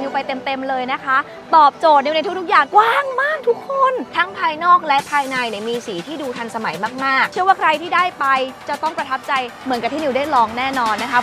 นิวไปเต็มๆเลยนะคะ ตอบโจทย์นิวในทุกๆอย่างกว้างมากทุกคน ทั้งภายนอกและภายในเนี่ยมีสีที่ดูทันสมัยมากๆ เชื่อว่าใครที่ได้ไปจะต้องประทับใจเหมือนกับที่นิวได้ลองแน่นอนนะคะ